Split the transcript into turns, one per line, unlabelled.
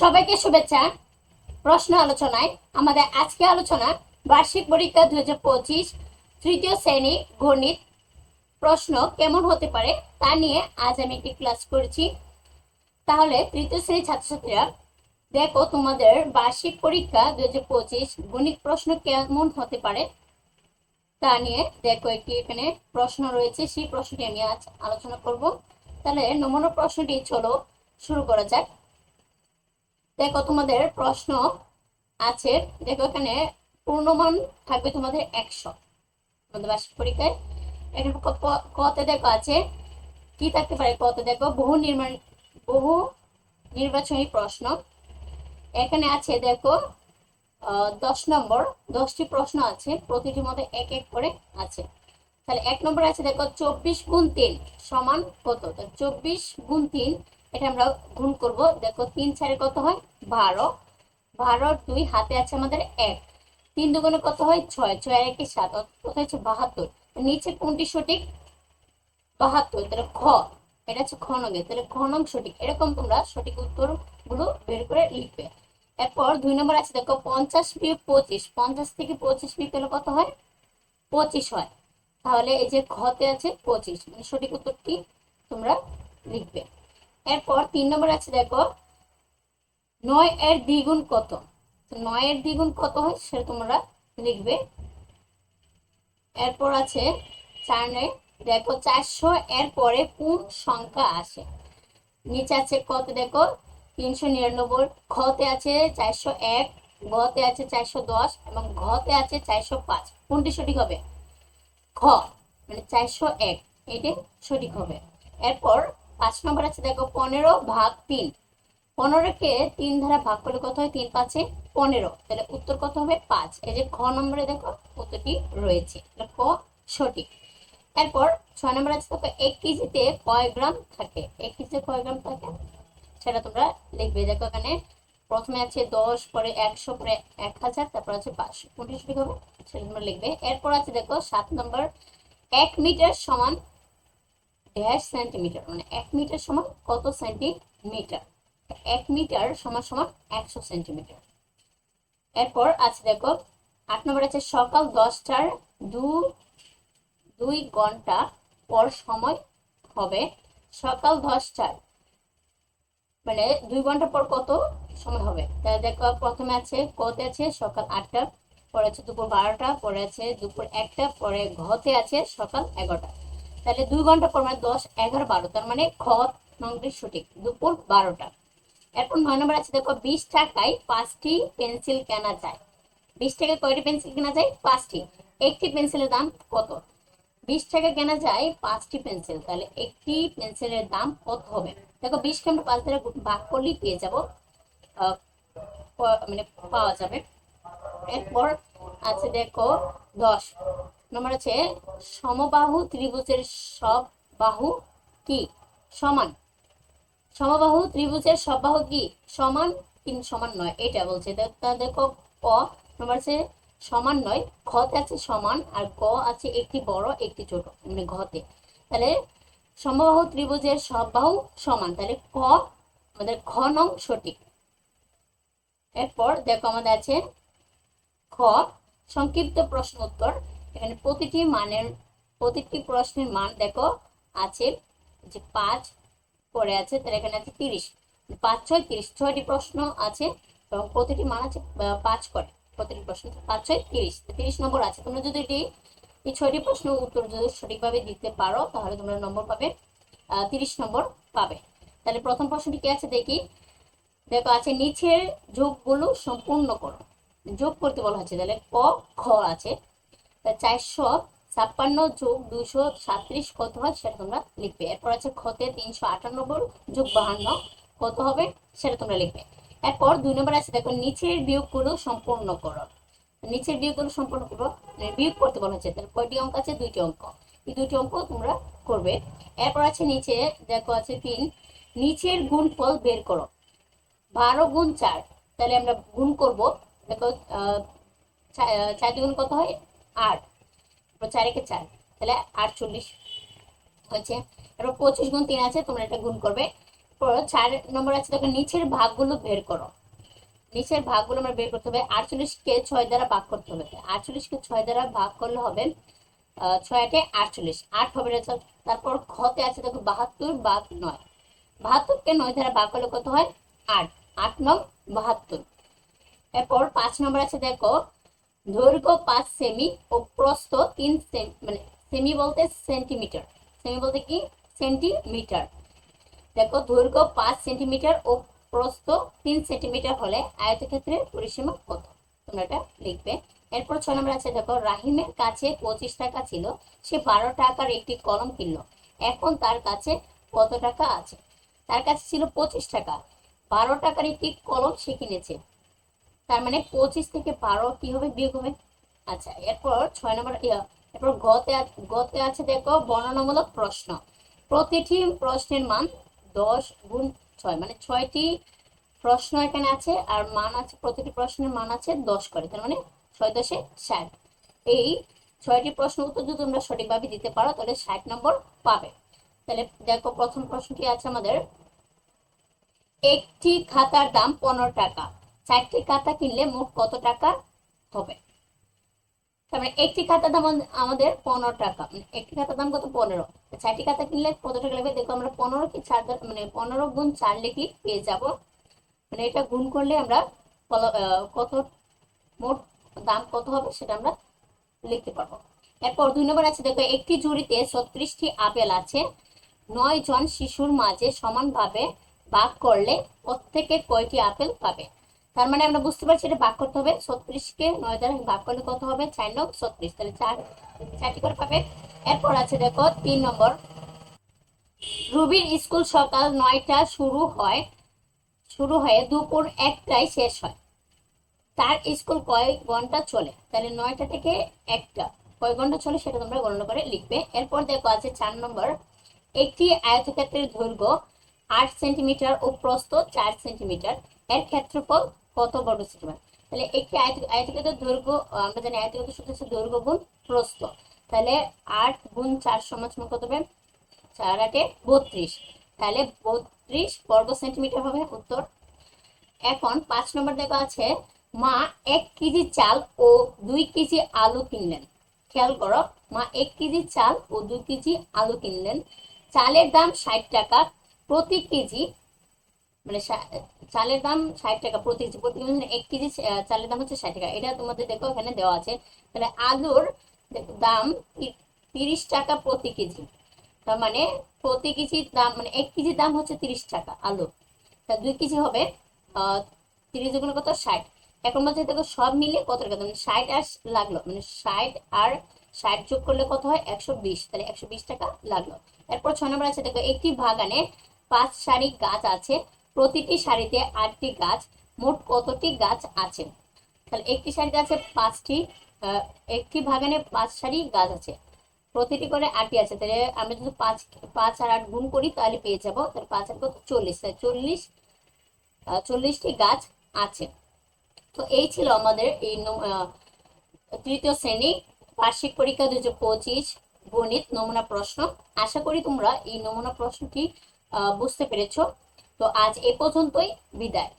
সবাইকে শুভেচ্ছা। প্রশ্ন আলোচনায় আমাদের আজকে আলোচনা বার্ষিক পরীক্ষা দুই হাজার পঁচিশ তৃতীয় শ্রেণি গণিত প্রশ্ন কেমন হতে পারে তা নিয়ে আজ আমি একটি ক্লাস করছি। তাহলে তৃতীয় শ্রেণির ছাত্রছাত্রীরা, দেখো তোমাদের বার্ষিক পরীক্ষা দুই হাজার পঁচিশ গণিত প্রশ্ন কেমন হতে পারে তা নিয়ে দেখো একটি এখানে প্রশ্ন রয়েছে, সেই প্রশ্নটি আমি আজ আলোচনা করব। তাহলে নমুনা প্রশ্নটি চলো শুরু করা যাক। দেখো তোমাদের প্রশ্ন আছে। দেখো এখানে পূর্ণমান থাকবে তোমাদের একশো। তোমাদের বার্ষিক পরীক্ষায়। এখানে কতে দেখো আছে। কি থাকতে পারে কতে? দেখো বহু নির্মাণ বহু নির্বাচনী প্রশ্ন। এখানে আছে দেখো দশ নম্বর। দশটি প্রশ্ন আছে, প্রতিটির মধ্যে এক এক করে আছে। তাহলে এক নম্বর আছে দেখো চব্বিশ গুণ তিন সমান কত? চব্বিশ গুণ তিন এটা আমরা গুণ করব। দেখো, তিন চারে কত হয়? বারো। বারো দুই হাতে আছে আমাদের এক। তিন দুগুণে কত হয়? ছয়। ছয় একে সাত কত হচ্ছে বাহাত্তর। নিচে কোনটি সঠিক? বাহাত্তর। তাহলে খ। এটা হচ্ছে খ নঙ্গে তাহলে খ নং সঠিক। এরকম তোমরা সঠিক উত্তরগুলো বের করে লিখবে। এরপর দুই নম্বর আছে, দেখো, পঞ্চাশ বিয়োগ পঁচিশ। পঞ্চাশ থেকে পঁচিশ বিয়োগ করলে কত হয়? পঁচিশ হয়। তাহলে এই যে ঘতে আছে পঁচিশ। মানে সঠিক উত্তরটি তোমরা লিখবে। এরপর তিন নম্বর আছে, দেখো। নয় এর দ্বিগুণ কত? নয় এর দ্বিগুণ কত হয় সেটা তোমরা লিখবে। এরপর আছে চার নয়। দেখো, চারশো এর পরে কোন সংখ্যা আসে? নিচে আছে কত, দেখো? তিনশো নিরানব্বই। খতে আছে চারশো এক, গতে আছে চারশো দশ এবং ঘতে আছে চারশো পাঁচ। কোনটি সঠিক হবে? খ মানে চারশো এক। এটি সঠিক হবে। এরপর পাঁচ নম্বর আছে, দেখো পনেরো ভাগ তিন। পনেরোকে তিন ধারা ভাগ করলে কত হয়? তিন পাঁচে পনেরো। তাহলে উত্তর কত হবে? পাঁচ। এই যে খ নম্বরে দেখো উত্তরটি রয়েছে। ক সঠিক। এরপর ছয় নম্বর আছে, দেখো এক কেজিতে কয় গ্রাম থাকে? এক কেজিতে কয় গ্রাম থাকে? সেটা তোমরা লিখবে। দেখো এখানে প্রথমে আছে দশ, পরে একশো, পরে এক হাজার, তারপর আছে পাঁচশো কোনটি সঠিক হবে? সেটা তোমরা লিখবে। এরপর আছে দেখো সাত নম্বর। এক মিটার সমান ড্যাশ সেন্টিমিটার মানে এক মিটার সমান কত সেন্টিমিটার এক মিটার সমান সমান একশো সেন্টিমিটার এরপর আছে দেখো, আট নম্বর আছে সকাল দশটার দু, দুই ঘণ্টা পর সময় হবে সকাল দশটার মানে দুই ঘণ্টা পর কত সময় হবে? তাহলে দেখো প্রথমে আছে, কতে আছে সকাল আটটা, পরে আছে দুপুর বারোটা, পরে আছে দুপুর একটা, পরে ঘতে আছে সকাল এগারোটা। তাহলে দুই ঘণ্টা পর মানে দশ, এগারো, বারো, তার মানে খ নংটি সঠিক দুপুর বারোটা। এরপর নয় নম্বর আছে, দেখো বিশ টাকায় পাঁচটি পেন্সিল কেনা যায়। বিশ টাকায় কয়টি পেন্সিল কেনা যায়? পাঁচটি। একটি পেন্সিলের দাম কত? বিশ টাকা কেনা যায় পাঁচটি পেন্সিল, তাহলে একটি পেন্সিলের দাম কত হবে? দেখো বিশকে আমরা পাঁচ দ্বারা ভাগ করলেই পেয়ে যাব মানে পাওয়া যাবে। এরপর আছে, দেখো দশ। নম্বর আছে সমবাহু ত্রিভুজের সব বাহু কি? সমান। সমবাহু ত্রিভুজের সব বাহু কি? সমান কিন্তু সমান নয়। এটা বলছে। দেখো, ক। নম্বর আছে সমান নয়। ঘতে আছে সমান আর গ আছে একটি বড়, একটি ছোট। মানে ঘতে। তাহলে সমবাহু ত্রিভুজের সব বাহু সমান। তাহলে ক আমাদের ঘ নং সঠিক। এরপর দেখো আমাদের আছে, খ, সংক্ষিপ্ত প্রশ্ন উত্তর। এখানে প্রতিটি মানের, প্রতিটি প্রশ্নের মান দেখো, আছে যে পাঁচ পরে আছে, তাহলে এখানে আছে তিরিশ। পাঁচ ছয়, তিরিশ। ছয়টি প্রশ্ন আছে, এবং প্রতিটি মান আছে পাঁচ করে। প্রতিটি প্রশ্ন পাঁচ ছয়, তিরিশ। তিরিশ নম্বর আছে। তোমরা যদি এটি এই ছয়টি প্রশ্ন উত্তর যদি সঠিকভাবে দিতে পারো, তাহলে তোমরা নম্বর পাবে তিরিশ নম্বর পাবে। তাহলে প্রথম প্রশ্নটি কি আছে দেখি। দেখো, আছে নিচের যোগগুলো সম্পূর্ণ করো। যোগ করতে বলা হচ্ছে। তাহলে ক, খ আছে। চারশো ছাপ্পান্ন যোগ দুশো সাতত্রিশ কত হয় সেটা তোমরা লিখবে। এরপর আছে খতে তিনশো আটানব্বই যোগ বাহান্ন, কত হবে সেটা তোমরা লিখবে। এরপর দুই নম্বর আছে, দেখো নিচের বিয়োগগুলো সম্পূর্ণ করো। নিচের বিয়োগগুলো সম্পূর্ণ করো মানে বিয়োগ করতে বলা হচ্ছে। কয়টি অঙ্ক আছে? দুইটি অঙ্ক। এই দুইটি অঙ্ক তোমরা করবে। এরপর আছে নিচে, দেখো আছে তিন, নিচের গুণফল বের করো। বারো গুণ চার, তাহলে আমরা গুণ করব। দেখো চার দুগুণ কত হয়? আট চার চার, তাহলে আটচল্লিশ হচ্ছে এরপর পঁচিশ গুণ তিন আছে, তোমরা এটা গুণ করবে। চার নম্বর আছে, দেখো নিচের ভাগগুলো বের করো। নিচের ভাগগুলো আমরা বের করতে হবে। আটচল্লিশকে ছয় দ্বারা ভাগ করতে হবে। আটচল্লিশকে ছয় দ্বারা ভাগ করলে হবে ছয় আটে আটচল্লিশ। আট হবে রেজাল্ট তারপর খতে আছে, দেখো বাহাত্তর বাঘ নয়। বাহাত্তরকে নয় দ্বারা ভাগ করলে কত হয়? আট। আট নং বাহাত্তর। এরপর পাঁচ নম্বর আছে, দেখো দৈর্ঘ্য পাঁচ সেমি ও প্রস্থ তিন মানে সেমি বলতে সেন্টিমিটার সেমি বলতে কি? সেন্টিমিটার দেখো, দৈর্ঘ্য পাঁচ সেন্টিমিটার ও প্রস্থ তিন সেন্টিমিটার হলে আয়তক্ষেত্রের পরিসীমা কত? তোমরা এটা লিখবে। এরপর ছয় নম্বর আছে, দেখো, রাহিমের কাছে পঁচিশ টাকা ছিল। সে বারো টাকার একটি কলম কিনলো। এখন তার কাছে কত টাকা আছে? তার কাছে ছিল পঁচিশ টাকা। বারো টাকার একটি কলম সে কিনেছে। তার মানে পঁচিশ থেকে বারো কি হবে? বিয়োগ হবে। আচ্ছা এরপর ছয় নম্বর এরপর গতে গতে আছে দেখো বর্ণনামূলক প্রশ্ন। প্রতিটি প্রশ্নের মান দশ গুণ ছয় মানে ছয়টি প্রশ্ন এখানে আছে আর মান আছে, প্রতিটি প্রশ্নের মান আছে দশ করে, তার মানে ছয় দশে ষাট। এই ছয়টি প্রশ্ন উত্তর যদি তোমরা সঠিকভাবে দিতে পারো, তাহলে ষাট নম্বর পাবে। তাহলে দেখো প্রথম প্রশ্নটি আছে আমাদের, একটি খাতার দাম পনেরো টাকা। চারটি খাতা কিনলে মোট কত টাকা হবে? তারপরে একটি খাতার দাম আমাদের- পনেরো টাকা। মানে একটি খাতার দাম কত? পনেরো। চারটি খাতা কিনলে কত টাকা লাগবে? দেখো আমরা পনেরো কি চার মানে পনেরো গুণ চার লিখি পেয়ে যাব। মানে এটা গুণ করলে আমরা কত মোট দাম কত হবে সেটা আমরা লিখতে পারব। এরপর দুই নম্বর আছে, দেখো একটি ঝুড়িতে ছত্রিশটি আপেল আছে। নয় জন শিশুর মাঝে সমানভাবে ভাগ করলে প্রত্যেকে কয়টি আপেল পাবে? তার মানে আমরা বুঝতে পারছি এটা ভাগ করতে হবে ছত্রিশকে নয় দ্বারা ভাগ করলে কত হবে? চার নং ছত্রিশ। তাহলে চার, চারটি করে পাবে। এরপর আছে দেখো তিন নম্বর। রুবির স্কুল সকাল নয়টা শুরু হয়, শুরু হয়ে দুপুর একটায় শেষ হয়। তার স্কুল কয় ঘণ্টা চলে? তাহলে নয়টা থেকে একটা। কয় ঘণ্টা চলে সেটা তোমরা গণনা করে লিখবে। এরপর দেখো আছে চার নম্বর। একটি আয়তক্ষেত্রের দৈর্ঘ্য আট সেন্টিমিটার ও প্রস্থ চার সেন্টিমিটার। এর ক্ষেত্রফল কত বর্গ সেন্টিমিটার তাহলে একটি আয়ত আয়তক্ষেত্রের দৈর্ঘ্য আমরা জানি আয়তক্ষেত্র সূত্র হচ্ছে দৈর্ঘ্য গুণ প্রস্থ। তাহলে আট গুণ চার সমান সমান কত হবে? চার আটে বত্রিশ। তাহলে বত্রিশ বর্গ সেন্টিমিটার হবে উত্তর। এখন পাঁচ নম্বর দেখা আছে, মা এক কেজি চাল ও দুই কেজি আলু কিনলেন। খেয়াল করো, মা এক কেজি চাল ও দুই কেজি আলু কিনলেন। চালের দাম ষাট টাকা, প্রতি কেজি মানে চালের দাম ষাট টাকা প্রতি প্রতি এক কেজি চালের দাম হচ্ছে ষাট টাকা। এটা তোমাদের দেখো এখানে দেওয়া আছে। তাহলে আলুর দাম তিরিশ টাকা প্রতি কেজি। তার মানে প্রতি কেজির দাম মানে এক কেজির দাম হচ্ছে তিরিশ টাকা আলু তা দুই কেজি হবে তিরিশ দুগুণ কত? ষাট। এখন বলছে দেখো সব মিলে কত টাকা? মানে ষাট আর লাগল মানে ষাট আর ষাট যোগ করলে কত হয়? একশো বিশ। তাহলে একশো বিশ টাকা লাগল। এরপর ছয় নম্বর আছে, দেখো একটি বাগানে পাঁচ সারি গাছ আছে। প্রতিটি সারিতে আটটি গাছ, মোট কতটি গাছ আছে? তাহলে একটি সারিতে আছে পাঁচটি একটি বাগানে পাঁচ সারি গাছ আছে। প্রতিটি করে আটটি আছে, তাহলে আমরা যদি পাঁচ পাঁচ আর আট গুণ করি, তাহলে পেয়ে যাব, তাহলে পাঁচ আর কত? চল্লিশ। তাহলে চল্লিশ চল্লিশটি গাছ আছে। তো এই ছিল আমাদের এই তৃতীয় শ্রেণি, বার্ষিক পরীক্ষা দুই হাজার পঁচিশ গণিত নমুনা প্রশ্ন। আশা করি তোমরা এই নমুনা প্রশ্নটি বুঝতে পেরেছ। তো আজ এ পর্যন্তই বিদায়।